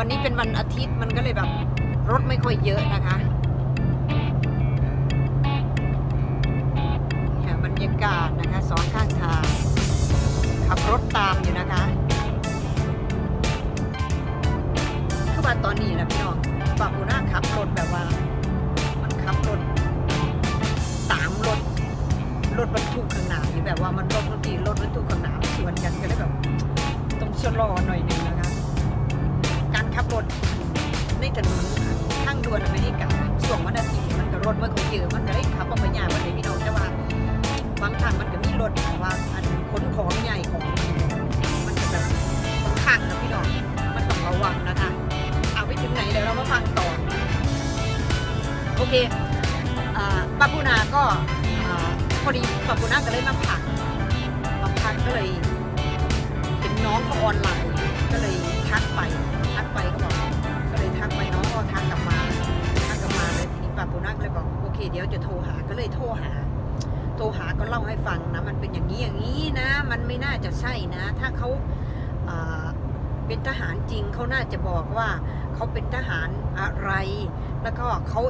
วันนี้เป็นวันอาทิตย์มันก็เลยแบบรถไม่ค่อยเยอะนะคะเนี่ยบรรยากาศนะคะสองข้างทางขับรถตามอยู่นะคะคือว่าตอนนี้นะพี่น้องปาปูน่าขับรถแบบว่า มันขับรถตามรถรถบรรทุกข้างหน้าอยู่แบบว่ามันรถบางทีรถบรรทุกข้างหน้าสวนกันก็เลยแบบต้องชะลอหน่อยนึงนะ ขับรถในถนนทางด่วนอเมริกาช่วงวันอาทิตย์มันก็รถมันก็เยอะมันก็เลยขับออกไปยากมันเลยพี่น้องแต่ว่าบางทางมันก็มีรถแบบว่าอันขนของใหญ่ของมันก็แบบค่อนข้างนะพี่น้องมันต้องระวังนะคะเอาไปถึงไหนเดี๋ยวเรามาฟังต่อโอเคอ่าปาปูนาก็พอดีปาปูนาก็เลยมาผักมาพักก็เลยเห็นน้องเขาออนไลน์ก็เลยทักไป ทักไปก็บอกก็เลยทักไปน้องก็ทักกลับมาทักกลับมาเลยทีนี้ปาปูนาก็เลยบอกโอเคเดี๋ยวจะโทรหาก็เลยโทรหา โทรหาก็เล่าให้ฟังนะมันเป็นอย่างนี้อย่างนี้นะ มันไม่น่าจะใช่นะ ถ้าเขาเป็นทหารจริงเขาน่าจะบอกว่าเขาเป็นทหารอะไร แล้วก็เขา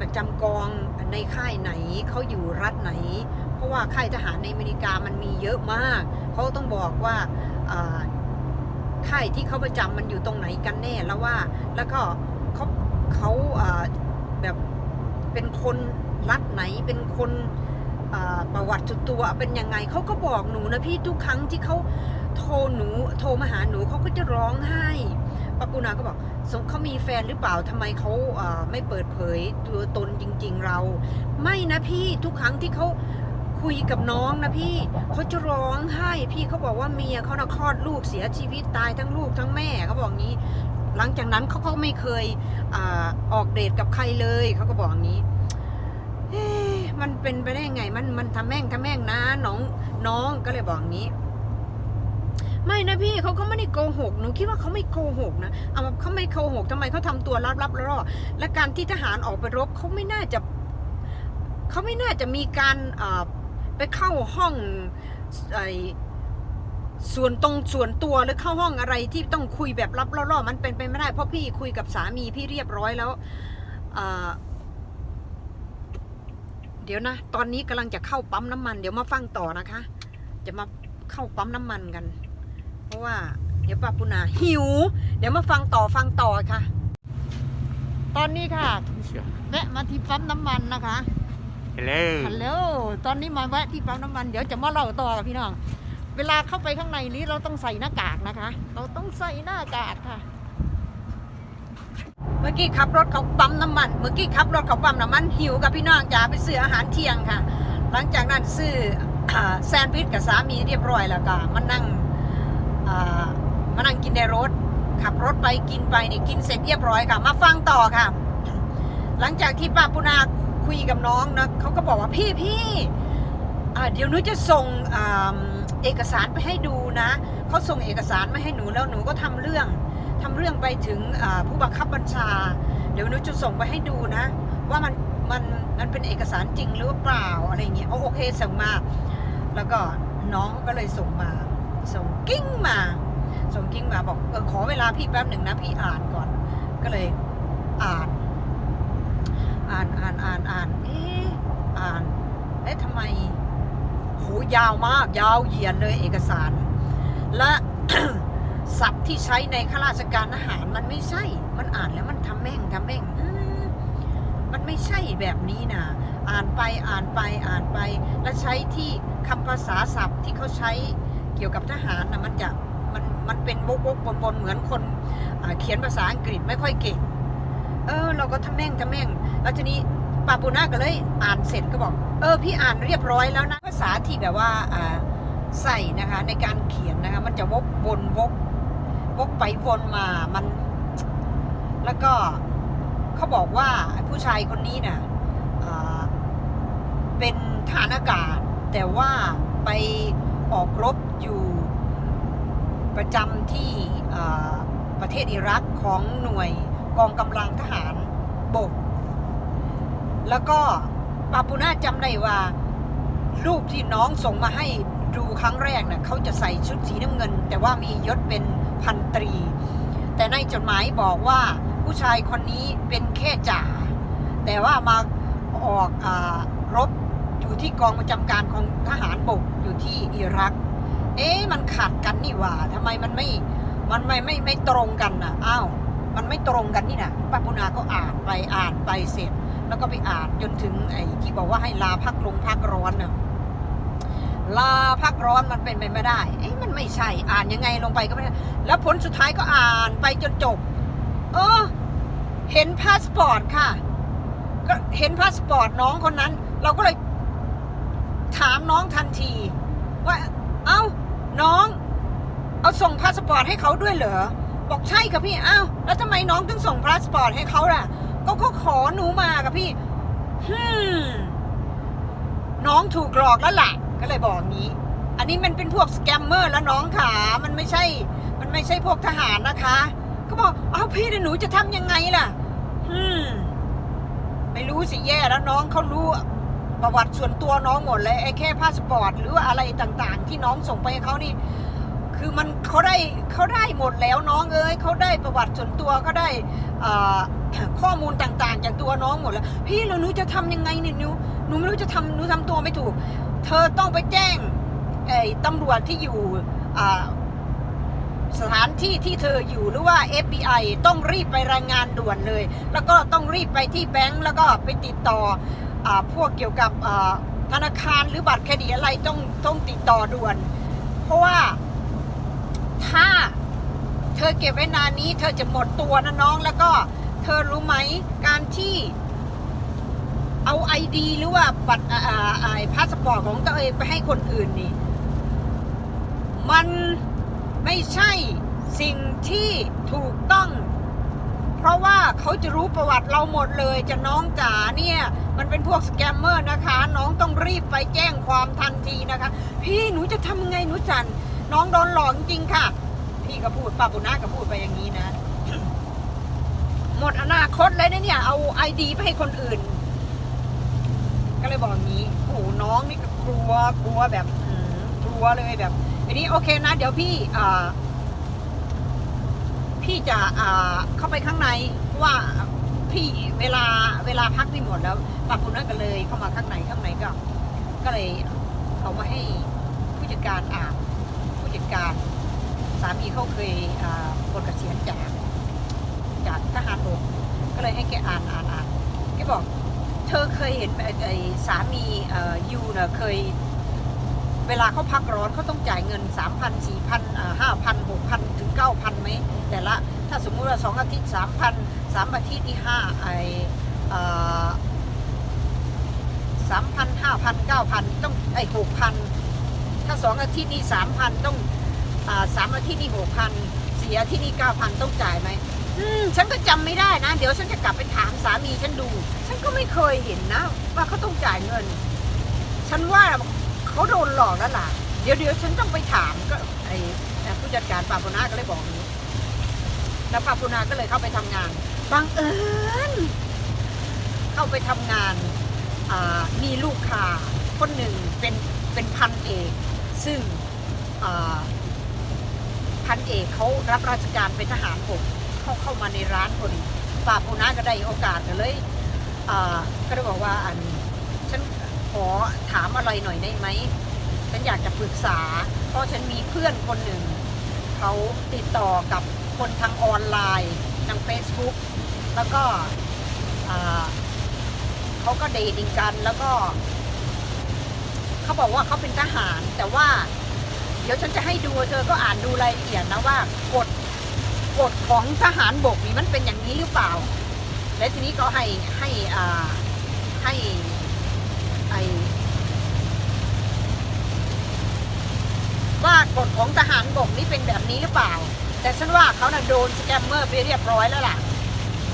ประจำกองในค่ายไหนเขาอยู่รัฐไหน เพราะว่าค่ายทหารในอเมริกามันมีเยอะมากเขาต้องบอกว่า ค่ายที่เขาประจำมันอยู่ตรงไหนกันแน่แล้วว่า แล้วก็เขาเขาแบบเป็นคนรัฐไหนเป็นคนประวัติจุดตัวเป็นยังไงเขาก็บอกหนูนะพี่ทุกครั้งที่เขาโทรหนูโทรมาหาหนูเขาก็จะร้องไห้ปปูนาก็บอกสงเขามีแฟนหรือเปล่าทำไมเขาไม่เปิดเผยตัวตนจริง ๆเรา ไม่นะพี่ทุกครั้งที่เขา คุยกับน้องนะพี่เขาจะร้องไห้พี่เขาบอกว่าเมียเขานะคลอดลูกเสียชีวิตตายทั้งลูกทั้งแม่เขาบอกงี้ หลังจากนั้นเขาก็ไม่เคยอออกเดทกับใครเลยเขาก็บอกงี้มันเป็นไปได้ไง มันมันทำแม่งทำแม่งนะน้องน้องก็เลยบอกงี้ไม่นะพี่เขาก็ไม่ได้โกหกหนูคิดว่าเขาไม่โกหกนะเอามาเขาไม่โกหกทำไมเขาทำตัวลับๆล่อและการที่ทหารออกไปรบเขาไม่น่าจะเขาไม่น่าจะมีการอ่า ไปเข้าห้องไอส่วนตรงส่วนตัวหรือเข้าห้องอะไรที่ต้องคุยแบบลับล่อๆมันเป็นไปไม่ได้เพราะพี่คุยกับสามีพี่เรียบร้อยแล้วอ่าเดี๋ยวนะ ตอนนี้กำลังจะเข้าปั๊มน้ำมัน เดี๋ยวมาฟังต่อนะคะ จะมาเข้าปั๊มน้ำมันกัน เพราะว่า เดี๋ยวป้าปุนาหิว เดี๋ยวมาฟังต่อฟังต่อค่ะ ตอนนี้ค่ะแวะมาที่ปั๊มน้ำมันนะคะ Hello ฮัลโหลตอนนี้มาแวะที่ปั๊มน้ำมัน เดี๋ยวจะมาเล่าต่อกับพี่น้อง เวลาเข้าไปข้างในนี้เราต้องใส่หน้ากากนะคะ เราต้องใส่หน้ากากค่ะ เมื่อกี้ขับรถเขาปั๊มน้ำมัน เมื่อกี้ขับรถเขาปั๊มน้ำมันหิวกับพี่น้องจ๋าไปซื้ออาหารเที่ยงค่ะ หลังจากนั้นซื้อแซนด์วิชกับสามีเรียบร้อยแล้วก็มานั่งมานั่งกินในรถ ขับรถไปกินไปนี่กินเสร็จเรียบร้อยค่ะ มาฟังต่อค่ะ หลังจากที่ป้าปุนา คุยกับน้องนะเขาก็บอกว่าพี่พี่เดี๋ยวหนูจะส่งอเอกสารไปให้ดูนะเขาส่งเอกสารมาให้หนูแล้วหนูก็ทำเรื่องทำเรื่องไปถึงผู้บังคับบัญชา เดี๋ยวหนูจะส่งไปให้ดูนะ ว่ามันมันมันเป็นเอกสารจริงหรือเปล่าอะไรเงี้ยโอโอเคส่งมา แล้วก็น้องก็เลยส่งมา ส่งกิ้งมา ส่งกิ้งมาบอกเออขอเวลาพี่แป๊บหนึ่งนะพี่อ่านก่อน ก็เลยอ่าน อ่านอ่านอ่านอ่านเอ๊ะอ่านเอ๊ะทำไมโห ยาวมาก ยาวเหยียดเลยเอกสาร และศัพท์ที่ใช้ในข้าราชการทหารมันไม่ใช่ มันอ่านแล้วมันทำแม่งทำแม่งมันไม่ใช่แบบนี้นะอ่านไปอ่านไปอ่านไป และใช้ที่คำภาษาศัพท์ที่เขาใช้เกี่ยวกับทหารนะมันจะมันมันเป็นวกวกบนบนๆเหมือนคนเขียนภาษาอังกฤษไม่ค่อยเก่ง เออ เราก็ทำแม่งทำแม่ง แล้วทีนี้ ปาปูน่าก็เลยอ่านเสร็จก็บอก เออพี่อ่านเรียบร้อยแล้วนะภาษาที่แบบว่าใส่นะคะในการเขียนนะคะมันจะวกวนวกวกไปวนมามัน แล้วก็เขาบอกว่าผู้ชายคนนี้น่ะอ่าเป็นทหารอากาศ แต่ว่าไปออกรบอยู่ประจำที่ประเทศอิรักของหน่วยกองกำลังทหารบก แล้วก็ปาปูน่าจำได้ว่า รูปที่น้องส่งมาให้ดูครั้งแรกนะ่ะเขาจะใส่ชุดสีน้ำเงิน แต่ว่ามียศเป็นพันตรี แต่ในจดหมายบอกว่าผู้ชายคนนี้เป็นแค่จ่า แต่ว่ามาออกอารบอยู่ที่กองประจำการของทหารบกอยู่ที่อิรัก เอ๊ะมันขัดกันนี่หว่าทำไมมันไม่ มันไม่ไม่ไม่ตรงกันนะอ้าว มันไม่ตรงกันนี่นะป้าปุนาก็อ่านไปอ่านไปเสร็จ แล้วก็ไปอ่านจนถึงไอ้ที่บอกว่าให้ลาพักลงพักร้อนน่ะลาพักร้อนมันเป็นไปไม่ได้ เอ๊ะมันไม่ใช่ อ่านยังไงลงไปก็ไม่ได้ แล้วผลสุดท้ายก็อ่านไปจนจบ เออ เห็นพาสปอร์ตค่ะ ก็เห็นพาสปอร์ตน้องคนนั้น เราก็เลยถามน้องทันที ว่า เอ้า น้อง เอาส่งพาสปอร์ตให้เขาด้วยเหรอ บอกใช่ค่ะพี่ เอ้า แล้วทำไมน้องต้องส่งพาสปอร์ตให้เขาล่ะ ก็เขาขอหนูมากับพี่ฮึน้องถูกหลอกแล้วล่ะ ก็เลยบอกงี้ อันนี้มันเป็นพวกสแกมเมอร์แล้วน้องขามันไม่ใช่ มันไม่ใช่พวกทหารนะคะ ก็บอกเอาพี่เดี๋ยวหนูจะทำยังไงล่ะฮึไม่รู้สิแย่แล้วน้องเขารู้ประวัติส่วนตัวน้องหมดเลยไอ้แค่พาสปอร์ตหรือว่าอะไรต่างๆ ที่น้องส่งไปให้เขานี่ คือมันเขาได้เขาได้หมดแล้วน้องเอ้ยเขาได้ประวัติส่วนตัวเขาได้อ ข้อมูลต่างๆ จากตัวน้องหมดแล้ว พี่แล้วหนูจะทำยังไงเนี่ยหนูหนูไม่รู้จะทำหนูทำตัวไม่ถูก เธอต้องไปแจ้งไอ้ตำรวจที่อยู่สถานที่ที่เธออยู่หรือว่า FBI ต้องรีบไปรายงานด่วนเลย แล้วก็ต้องรีบไปที่แบงก์แล้วก็ไปติดต่ออพวกเกี่ยวกับธนาคารหรือบัตรเครดิตอะไรต้องต้องติดต่อด่วน เพราะว่าถ้าเธอเก็บไว้นานนี้ เธอจะหมดตัวนะน้องแล้วก็ ธอรู้ไหม การที่เอาไอดีหรือว่าบัตรไอพาสปอร์ตของตัวเองไปให้คนอื่นนี่ มันไม่ใช่สิ่งที่ถูกต้อง เพราะว่าเขาจะรู้ประวัติเราหมดเลยจะน้องจ๋าเนี่ย มันเป็นพวกสแกมเมอร์นะคะ น้องต้องรีบไปแจ้งความทันทีนะคะ พี่หนูจะทำยังไงหนูจันน้องโดนหลอกจริงๆค่ะ พี่ก็พูดป้าปุณาก็พูดไปอย่างนี้นะ หมดอนาคตเลยนะเนี่ย เอาไอดีไปให้คนอื่น ก็เลยบอกอย่างนี้โอ้โหน้องนี่ก็กลัวกลัวแบบกลัวเลยแบบอันนี้โอเคนะ เดี๋ยวพี่อ่าพี่จะอ่าเข้าไปข้างในว่าพี่เวลาเวลาพักพี่หมดแล้วป้าปุณาก็เลยเข้ามาข้างในข้างในก็ ก็เลยเอามาให้ผู้จัดการอ่านผู้จัดการสามีเขาเคยอ่าปลดเกษียณจาก จากทหารบกก็เลยให้แกอ่านอ่านอ่านแกบอก เธอเคยเห็นไอ้สามีเอ่อยูเน่ะเคย เวลาเขาพักร้อนเขาต้องจ่ายเงินสามพันสี่พันห้าพันหกพันถึงเก้าพันไหมแต่ละถ้าสมมุติว่าสองอาทิตย์สามพันสามอาทิตย์ที่ห้าไอสามพันห้าพันเก้าพันต้องไอหกพันถ้าสองอาทิตย์นี่สามพันต้องสามอาทิตย์นี่หกพันสี่อาทิตย์นี่เก้าพันต้องจ่ายไหม อืมฉันก็จำไม่ได้นะ เดี๋ยวฉันจะกลับไปถามสามีฉันดู ฉันก็ไม่เคยเห็นนะ ว่าเขาต้องจ่ายเงิน ฉันว่าเขาโดนหลอกแล้วล่ะ เดี๋ยวเดี๋ยวฉันต้องไปถามก็ไอ้ผู้จัดการปาปุนาก็เลยบอกอย่างนี้แล้วปาปุนาก็เลยเข้าไปทำงานบังเอิญเข้าไปทำงานอ่ามีลูกค้าคนหนึ่งเป็นเป็นพันเอกซึ่งอ่าพันเอกเขารับราชการเป็นทหารบก เขาเข้ามาในร้านพอดีป่าปูนาก็ได้โอกาสก็เลยอ่าก็ได้บอกว่าอันฉันขอถามอะไรหน่อยได้ไหม ฉันอยากจะปรึกษา เพราะฉันมีเพื่อนคนหนึ่ง เขาติดต่อกับคนทางออนไลน์ทาง Facebook แล้วก็เขาก็เดทกันแล้วก็ เขาบอกว่าเขาเป็นทหาร แต่ว่า เดี๋ยวฉันจะให้ดูเธอก็อ่านดูรายละเอียดนะว่ากฎ กฎของทหารบกนี่มันเป็นอย่างนี้หรือเปล่า และทีนี้ก็ให้ให้อ่าให้ไอว่ากฎของทหารบกนี่เป็นแบบนี้หรือเปล่า แต่ฉันว่าเขาน่ะโดนสแกมเมอร์ไปเรียบร้อยแล้วล่ะ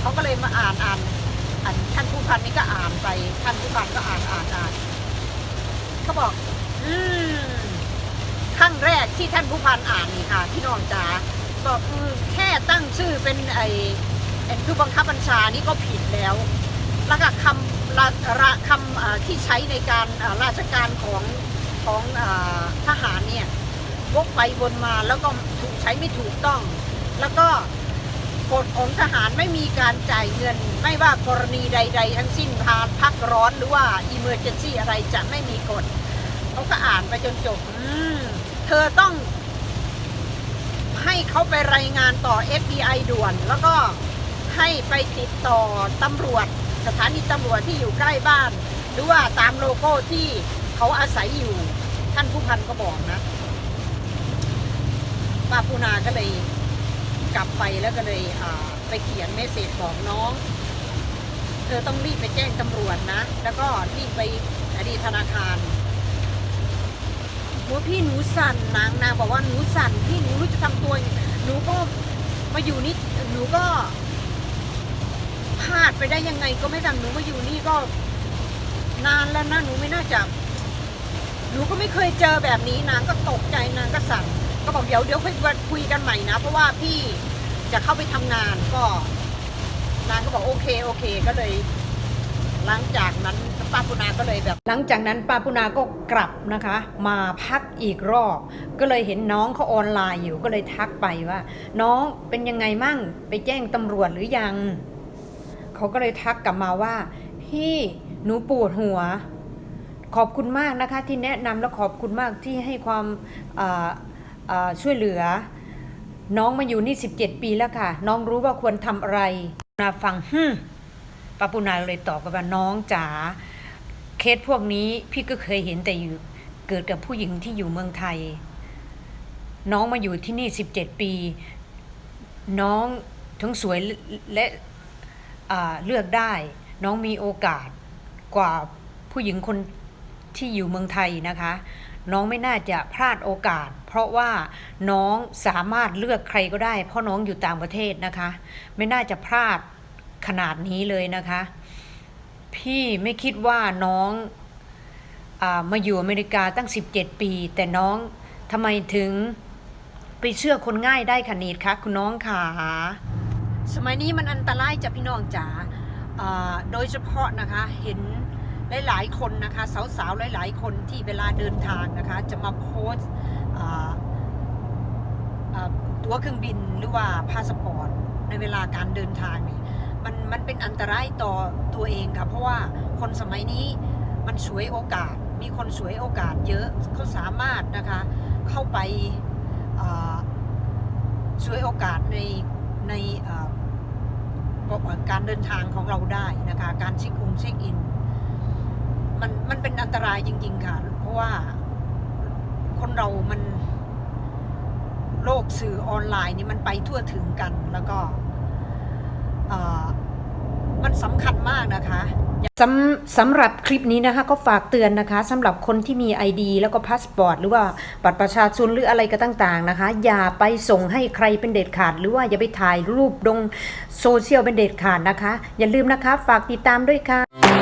เขาก็เลยมาอ่านอ่านอ่านท่านผู้พันนี่ก็อ่านไปท่านผู้พันก็อ่านอ่านอ่านเขาบอก อืมครั้งแรกที่ท่านผู้พันอ่านนี่ค่ะ พี่น้องจ๋า บอกอืมแค่ตั้งชื่อเป็นไอ้ไอ้ผู้บังคับบัญชานี่ก็ผิดแล้ว แล้วก็คำละระคำที่ใช้ในการราชการของของอทหารเนี่ยวกไปวนมาแล้วก็ถูกใช้ไม่ถูกต้อง แล้วก็กฎของทหารไม่มีการจ่ายเงิน ไม่ว่ากรณีใด ๆ ทั้งสิ้นพาพักร้อนหรือว่าอิมเมอร์เจนซี่อะไรจะไม่มีกฎเขาก็อ่านไปจนจบเธอต้อง ให้เขาไปรายงานต่อ FBI ด่วน แล้วก็ให้ไปติดต่อตำรวจ สถานีตำรวจที่อยู่ใกล้บ้าน หรือว่าตามโลโก้ที่เขาอาศัยอยู่ ท่านผู้พันก็บอกนะป้าปูนาก็เลยกลับไปแล้วก็เลยไปเขียนเมสเซจบอกน้อง เธอต้องรีบไปแจ้งตำรวจนะ แล้วก็รีบไปอดีตธนาคาร ว่าพี่หนูสั่นนางนางบอกว่าหนูสั่นพี่หนูรู้จะทำตัวหนูก็มาอยู่นี่หนูก็พลาดไปได้ยังไงก็ไม่ทำหนูมาอยู่นี่ก็ นานแล้วนะหนูไม่น่าจะหนูก็ไม่เคยเจอแบบนี้นางก็ตกใจนางก็สั่นก็บอกเดี๋ยวเดี๋ยวค่อยคุยกันใหม่นะ เพราะว่าพี่จะเข้าไปทำงานก็นางก็บอกโอเคโอเค ก็เลย หลังจากนั้นป้าปุนาก็เลยแบบ หลังจากนั้นป้าปุนาก็กลับนะคะ มาพักอีกรอบ ก็เลยเห็นน้องเขาออนไลน์อยู่ก็เลยทักไปว่า น้องเป็นยังไงมั่งไปแจ้งตำรวจหรือยังเขาก็เลยทักกลับมาว่า พี่หนูปวดหัว ขอบคุณมากนะคะ ที่แนะนำและขอบคุณมากที่ให้ความช่วยเหลือ น้องมาอยู่นี่ 17 ปีแล้วค่ะ น้องรู้ว่าควรทำอะไรนาฟังฮึม ปาปูนาเลยตอบกับว่าน้องจ๋าเคสพวกนี้พี่ก็เคยเห็นแต่อยู่เกิดกับผู้หญิงที่อยู่เมืองไทย น้องมาอยู่ที่นี่17ปี น้องทั้งสวยและเลือกได้ น้องมีโอกาสกว่าผู้หญิงคนที่อยู่เมืองไทยนะคะ น้องไม่น่าจะพลาดโอกาส เพราะว่าน้องสามารถเลือกใครก็ได้ เพราะน้องอยู่ต่างประเทศนะคะ ไม่น่าจะพลาด ขนาดนี้เลยนะคะ พี่ไม่คิดว่าน้องอมาอยู่อเมริกาตั้ง 17 ปี แต่น้องทำไมถึงไปเชื่อคนง่ายได้ขนาดคะคุณน้องขาสมัยนี้มันอันตรายจ้ะพี่น้องจ๋าอ่าโดยเฉพาะนะคะเห็นหลายๆคนนะคะ สาวๆหลาย ๆ คนที่เวลาเดินทางนะคะ จะมาโพสต์ตั๋วเครื่องบินหรือว่าพาสปอร์ตในเวลาการเดินทางนี่ มันมันเป็นอันตรายต่อตัวเองค่ะ เพราะว่าคนสมัยนี้มันสวยโอกาส มีคนสวยโอกาสเยอะเขาสามารถนะคะเข้าไปอ่าสวยโอกาสในในการเดินทางของเราได้นะคะการเช็คองเช็คอินมันมันเป็นอันตรายจริง ๆ ค่ะ เพราะว่าคนเรามันโลกสื่อออนไลน์นี่มันไปทั่วถึงกัน แล้วก็ มันสำคัญมากนะคะสำสำหรับคลิปนี้นะคะก็ฝากเตือนนะคะสำหรับคนที่มี ID แล้วก็พาสปอร์ตหรือว่าบัตรประชาชนหรืออะไรก็ต่างๆนะคะ อย่าไปส่งให้ใครเป็นเด็ดขาด หรือว่าอย่าไปถ่ายรูปลงโซเชียลเป็นเด็ดขาดนะคะ อย่าลืมนะคะ ฝากติดตามด้วยค่ะ